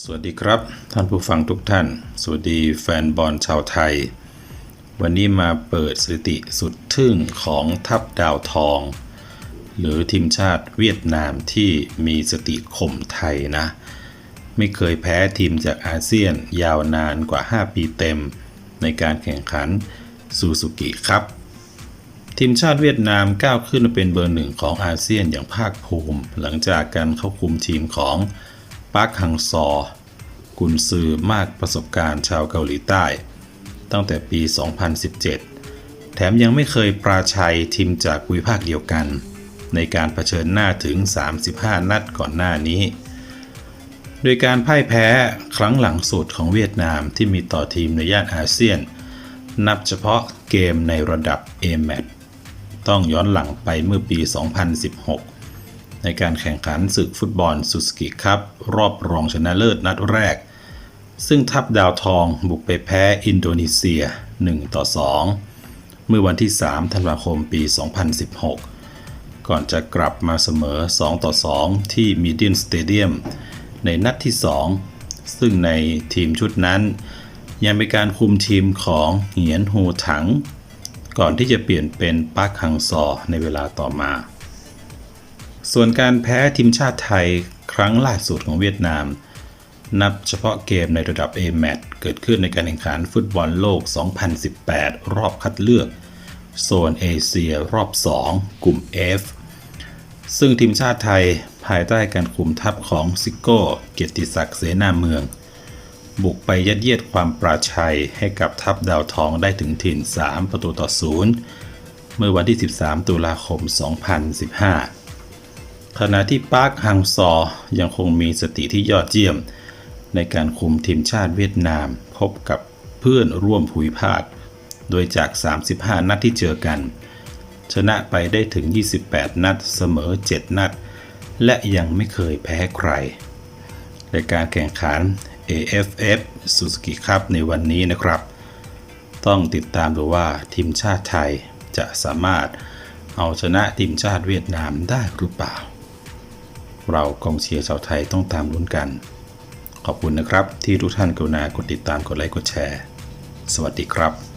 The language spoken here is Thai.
สวัสดีครับ ท่านผู้ฟังทุกท่าน สวัสดีแฟนบอลชาวไทย วันนี้มาเปิดสถิติสุดทึ่งของทัพดาวทอง หรือทีมชาติเวียดนามที่มีสติข่มไทยนะ ไม่เคยแพ้ทีมจากอาเซียนยาวนานกว่า 5 ปีเต็ม ในการแข่งขันซูซูกิครับทีมชาติเวียดนามก้าวขึ้นเป็นเบอร์หนึ่งของอาเซียนอย่างภาคภูมิ หลังจากการเข้าคุมทีมของ ปาร์คฮังซอกุนซือมากประสบการณ์ชาวเกาหลีใต้ ตั้งแต่ปี 2017 แถมยังไม่เคยปราชัยทีมจากภูมิภาคเดียวกัน ในการเผชิญหน้าถึง 35 นัดก่อนหน้านี้ โดยการพ่ายแพ้ครั้งหลังสุดของเวียดนามที่มีต่อทีมในย่านอาเซียน นับเฉพาะเกมในระดับ a m a t ต้องย้อนหลังไปเมื่อปี 2016 ในการแข่งขันศึกฟุตบอลซูสกิคัพรอบรองชนะเลิศนัดแรก ซึ่งทัพดาวทองบุกไปแพ้อินโดนีเซีย 1 ต่อ 2 เมื่อวันที่ 3 ธันวาคมปี 2016 ก่อนจะกลับมาเสมอ 2 ต่อ 2 ที่มีเดียนสเตเดียมในนัดที่ 2 ซึ่งในทีมชุดนั้น ยังเป็นการคุมทีมของเหียนโฮถัง ก่อนที่จะเปลี่ยนเป็นปาร์คฮังซอในเวลาต่อมา ส่วนการแพ้ทีมชาติไทยครั้งล่าสุดของเวียดนาม นับเฉพาะเกมในระดับ a m a t เกิดขึ้นในการแข่งขันฟุตบอลโลก 2018 รอบคัดเลือก โซนเอเชียรอบ 2 กลุ่ม F ซึ่งทีมชาติไทยภายใต้การคุมทัพของซิโก้ เกียรติศักดิ์เสนาเมือง บุกไปยัดเยียดความปราชัยให้กับทัพดาวทองได้ถึงถิ่น 3 ประตูต่อศูนย์เมื่อวันที่ 13 ตุลาคม 2015 ขณะที่ปาร์คฮังซอยังคงมีสติที่ยอดเยี่ยม ในการคุมทีมชาติเวียดนามพบกับเพื่อนร่วมภูมิภาค โดยจาก 35 นัดที่เจอกัน ชนะไปได้ถึง 28 นัดเสมอ 7 นัด และยังไม่เคยแพ้ใคร ในการแข่งขัน AFF Suzuki Cup ในวันนี้นะครับ ต้องติดตามดูว่าทีมชาติไทยจะสามารถเอาชนะทีมชาติเวียดนามได้หรือเปล่า เรากองเชียร์ชาวไทยต้องตามลุ้นกัน ขอบคุณนะครับที่ทุกท่านกรุณากดติดตามกดไลค์กดแชร์ สวัสดีครับ